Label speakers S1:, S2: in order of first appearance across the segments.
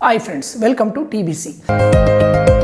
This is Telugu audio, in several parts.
S1: Hi friends, welcome to TBC.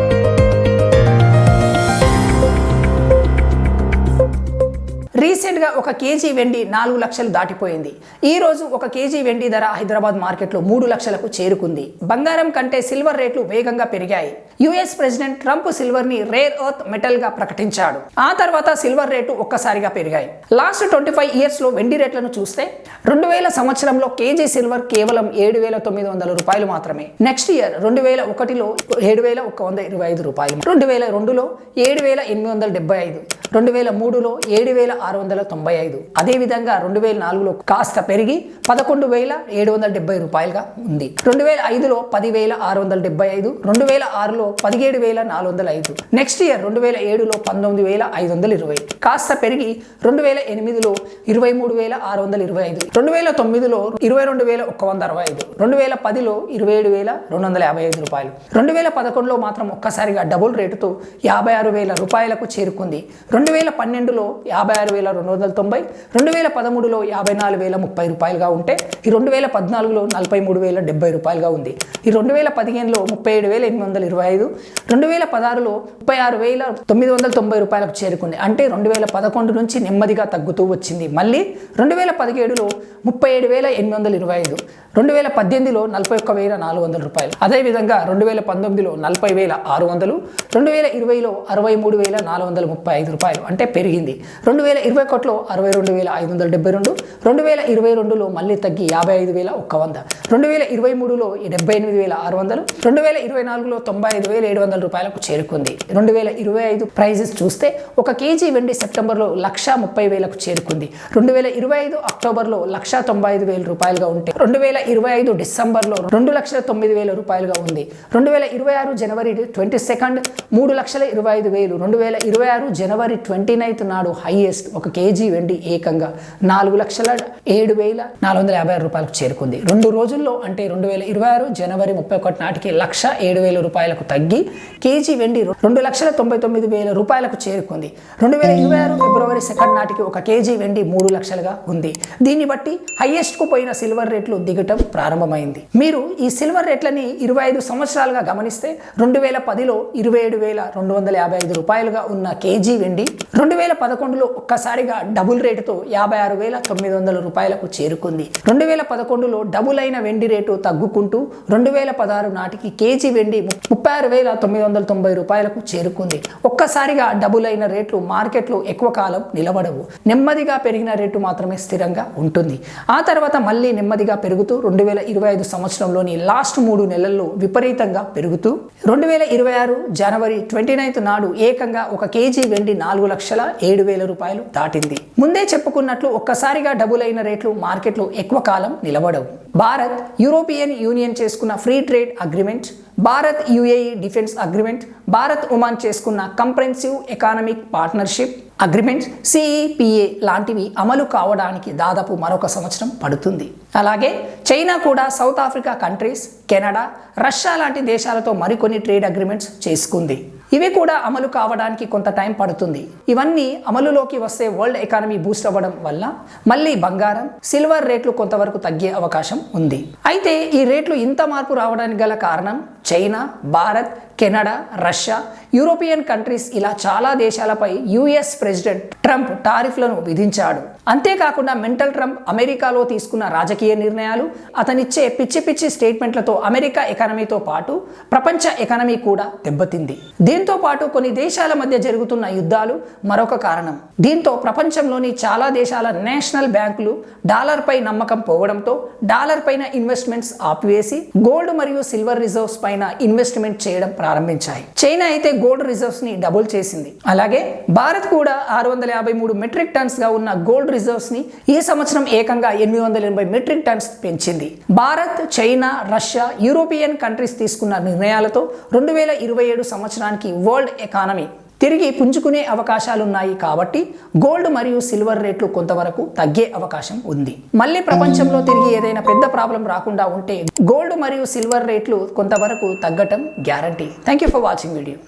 S1: రీసెంట్గా ఒక కేజీ వెండి నాలుగు లక్షలు దాటిపోయింది. ఈ రోజు ఒక కేజీ వెండి ధర హైదరాబాద్ మార్కెట్లో మూడు లక్షలకు చేరుకుంది. బంగారం కంటే సిల్వర్ రేట్లు వేగంగా పెరిగాయి. యుఎస్ ప్రెసిడెంట్ ట్రంప్ సిల్వర్ని రేర్ ఎర్త్ మెటల్గా ప్రకటించాడు. ఆ తర్వాత సిల్వర్ రేటు ఒక్కసారిగా పెరిగాయి. లాస్ట్ ట్వంటీ ఫైవ్ ఇయర్స్లో వెండి రేట్లను చూస్తే రెండు వేల సంవత్సరంలో కేజీ సిల్వర్ కేవలం ఏడు వేల తొమ్మిది వందల రూపాయలు మాత్రమే. నెక్స్ట్ ఇయర్ రెండు వేల ఒకటిలో ఏడు వేల ఒక వంద ఇరవై ఐదు రూపాయలు. రెండు వేల రెండులో ఏడు వేల ఎనిమిది వందల డెబ్బై ఐదు. రెండు వేల మూడులో ఏడు వేల ఆరు వందల తొంభై ఐదు అదేవిధంగా రెండు వేల నాలుగులో కాస్త పెరిగి పదకొండు వేల ఏడు వందల డెబ్బై రూపాయలుగా ఉంది రెండు వేల ఐదులో పదివేల ఆరు వందల డెబ్బై ఐదు రెండు వేల ఆరులో పదిహేడు వేల నాలుగు వందల ఐదు నెక్స్ట్ ఇయర్ రెండు వేల ఏడులో పంతొమ్మిది వేల ఐదు వందల ఇరవై కాస్త పెరిగి రెండు వేల ఎనిమిదిలో ఇరవై మూడు వేల ఆరు వందల ఇరవై ఐదు రెండు వేల తొమ్మిదిలో ఇరవై రెండు వేల ఒక్క వంద అరవై ఐదు రెండు వేల పదిలో ఇరవై ఏడు వేల రెండు వందల యాభై ఐదు రూపాయలు రెండు వేల పదకొండులో మాత్రం ఒక్కసారిగా డబుల్ రేటుతో యాభై ఆరు వేల రూపాయలకు చేరుకుంది రెండు వేల పన్నెండులో యాభై ఆరు వేల రెండు వందల తొంభై రెండు వేల పదమూడులో యాభై నాలుగు వేల ముప్పై రూపాయలుగా ఉంటే ఈ రెండు వేల పద్నాలుగులో నలభై మూడు వేల డెబ్బై రూపాయలుగా ఉంది ఈ రెండు వేల పదిహేనులో ముప్పై ఏడు వేల ఎనిమిది వందల ఇరవై ఐదు రెండు వేల పదహారులో ముప్పై ఆరు వేల తొమ్మిది వందల తొంభై రూపాయలకు చేరుకుంది అంటే రెండు వేల పదకొండు నుంచి నెమ్మదిగా తగ్గుతూ వచ్చింది మళ్ళీ రెండు వేల పదిహేడులో ముప్పై ఏడు వేల ఎనిమిది వందల ఇరవై ఐదు రెండు వేల పద్దెనిమిదిలో నలభై ఒక్క వేల నాలుగు వందల రూపాయలు అదేవిధంగా రెండు వేల పంతొమ్మిదిలో నలభై వేల ఆరు వందలు రెండు వేల ఇరవైలో అరవై మూడు వేల నాలుగు వందల ముప్పై ఐదు రూపాయలు అంటే పెరిగింది రెండు వేల ఇరవై ఒకటిలో అరవై రెండు వేల ఐదు వందల డెబ్బై రెండు రెండు వేల ఇరవై రెండులో మళ్ళీ తగ్గి యాభై ఐదు వేల ఒక్క వంద రెండు వేల ఇరవై మూడులో డెబ్బై ఎనిమిది వేల ఆరు వందలు రెండు వేల ఇరవై నాలుగులో తొంభై ఐదు వేల ఏడు వందల రూపాయలకు చేరుకుంది. రెండు వేల ఇరవై ఐదు ప్రైజెస్ చూస్తే ఒక కేజీ వెండి సెప్టెంబర్లో లక్ష ముప్పై వేలకు చేరుకుంది. రెండు వేల ఇరవై ఐదు అక్టోబర్లో లక్ష తొంభై ఐదు వేల రూపాయలుగా ఉంటే రెండు వేల ఇరవై ఐదు డిసెంబర్లో రెండు లక్షల తొమ్మిది వేల రూపాయలుగా ఉంది. రెండు వేల ఇరవై ఆరు జనవరి ట్వంటీ సెకండ్ మూడు లక్షల ఇరవై ఐదు వేలు రెండు వేల ఇరవై ఆరు జనవరి ట్వంటీ నైన్త్ నాడు హైయెస్ట్ ఒక కేజీ వెండి ఏకంగా నాలుగు లక్షల ఏడు వేల నాలుగు వందల యాభై ఆరు రూపాయలకు చేరుకుంది. రెండు రోజుల్లో అంటే రెండు వేల ఇరవై ఆరు జనవరి ముప్పై ఒకటి నాటికి లక్ష ఏడు వేల రూపాయలకు తగ్గి కేజీ వెండి రెండు లక్షల తొంభై తొమ్మిది వేల రూపాయలకు చేరుకుంది. రెండు వేల ఇరవై ఆరు ఫిబ్రవరి సెకండ్ నాటికి ఒక కేజీ వెండి మూడు లక్షలుగా ఉంది. దీన్ని బట్టి హైయెస్ట్కు పోయిన సిల్వర్ రేట్లు దిగటం ప్రారంభమైంది. మీరు ఈ సిల్వర్ రేట్లని ఇరవై ఐదు సంవత్సరాలుగా గమనిస్తే రెండు వేల పదిలో ఇరవై ఏడు వేల రెండు వందల యాభై ఐదు రూపాయలుగా ఉన్న కేజీ వెండి రెండు వేల పదకొండులో ఒక్కసారి ఒక్కసారిగా డబుల్ రేటుతో యాభై ఆరు వేల తొమ్మిది వందల రూపాయలకు చేరుకుంది. రెండు వేల పదకొండులో డబుల్ అయిన వెండి రేటు తగ్గుకుంటూ రెండు వేల పదహారు నాటికి కేజీ వెండి ముప్పై ఆరు వేల తొమ్మిది వందల తొంభై రూపాయలకు చేరుకుంది. ఒక్కసారిగా డబుల్ అయిన రేట్లు మార్కెట్లో ఎక్కువ కాలం నిలబడవు. నెమ్మదిగా పెరిగిన రేటు మాత్రమే స్థిరంగా ఉంటుంది. ఆ తర్వాత మళ్ళీ నెమ్మదిగా పెరుగుతూ రెండు వేల ఇరవై ఐదు సంవత్సరంలోని లాస్ట్ మూడు నెలల్లో విపరీతంగా పెరుగుతూ రెండు వేల ఇరవై ఆరు జనవరి ట్వంటీ నైన్త్ నాడు ఏకంగా ఒక కేజీ వెండి నాలుగు లక్షల ఏడు వేల రూపాయలు దాటి దాటింది. ముందే చెప్పుకున్నట్లు ఒక్కసారిగా డబుల్ అయిన రేట్లు మార్కెట్లో ఎక్కువ కాలం నిలబడవు. భారత్ యూరోపియన్ యూనియన్ చేసుకున్న free trade agreement Bharat UAE defence agreement Bharat Oman చేసుకున్న comprehensive economic partnership agreement CEPA లాంటివి అమలు కావడానికి దాదాపు మరొక సంవత్సరం పడుతుంది. అలాగే చైనా కూడా South Africa countries Canada Russia లాంటి దేశాలతో మరికొన్ని ట్రేడ్ అగ్రిమెంట్స్ చేసుకుంది. ఇవి కూడా అమలు కావడానికి కొంత టైం పడుతుంది. ఇవన్నీ అమలులోకి వస్తే వరల్డ్ ఎకానమీ బూస్ట్ అవ్వడం వల్ల మళ్ళీ బంగారం సిల్వర్ రేట్లు కొంతవరకు తగ్గే అవకాశం ఉంది. అయితే ఈ రేట్లు ఇంత మార్పు రావడానికి గల కారణం China Bharat Canada Russia European countries ఇలా చాలా దేశాలపై యుఎస్ ప్రెసిడెంట్ ట్రంప్ టారిఫ్లను విధించాడు. అంతేకాకుండా మెంటల్ ట్రంప్ అమెరికాలో తీసుకున్న రాజకీయ నిర్ణయాలు అతనిచ్చే పిచ్చి పిచ్చి స్టేట్మెంట్లతో అమెరికా ఎకానమీతో పాటు ప్రపంచ ఎకానమీ కూడా దెబ్బతింది. దీంతో పాటు కొన్ని దేశాల మధ్య జరుగుతున్న యుద్ధాలు మరొక కారణం. దీంతో ప్రపంచంలోని చాలా దేశాల నేషనల్ బ్యాంకులు డాలర్ పై నమ్మకం పోవడంతో డాలర్ పైన ఇన్వెస్ట్మెంట్స్ ఆపివేసి గోల్డ్ మరియు సిల్వర్ రిజర్వ్స్ పైన ఇన్వెస్ట్మెంట్ చేయడం ప్రారంభించాయి. చైనా అయితే గోల్డ్ రిజర్వ్స్ని డబుల్ చేసింది. అలాగే భారత్ కూడా ఆరు వందల యాభై మూడు మెట్రిక్ టన్స్గా ఉన్న గోల్డ్ రిజర్వ్స్ని ఈ సంవత్సరం ఏకంగా ఎనిమిది వందల ఎనభై మెట్రిక్ టన్స్ పెంచింది. Bharat China Russia European countries తీసుకున్న నిర్ణయాలతో రెండు వేల ఇరవై ఏడు సంవత్సరానికి వరల్డ్ ఎకానమీ తిరిగి పుంజుకునే అవకాశాలున్నాయి కాబట్టి గోల్డ్ మరియు సిల్వర్ రేట్లు కొంతవరకు తగ్గే అవకాశం ఉంది. మళ్ళీ ప్రపంచంలో తిరిగి ఏదైనా పెద్ద ప్రాబ్లం రాకుండా ఉంటే గోల్డ్ మరియు సిల్వర్ రేట్లు కొంతవరకు తగ్గటం guarantee. Thank you for watching video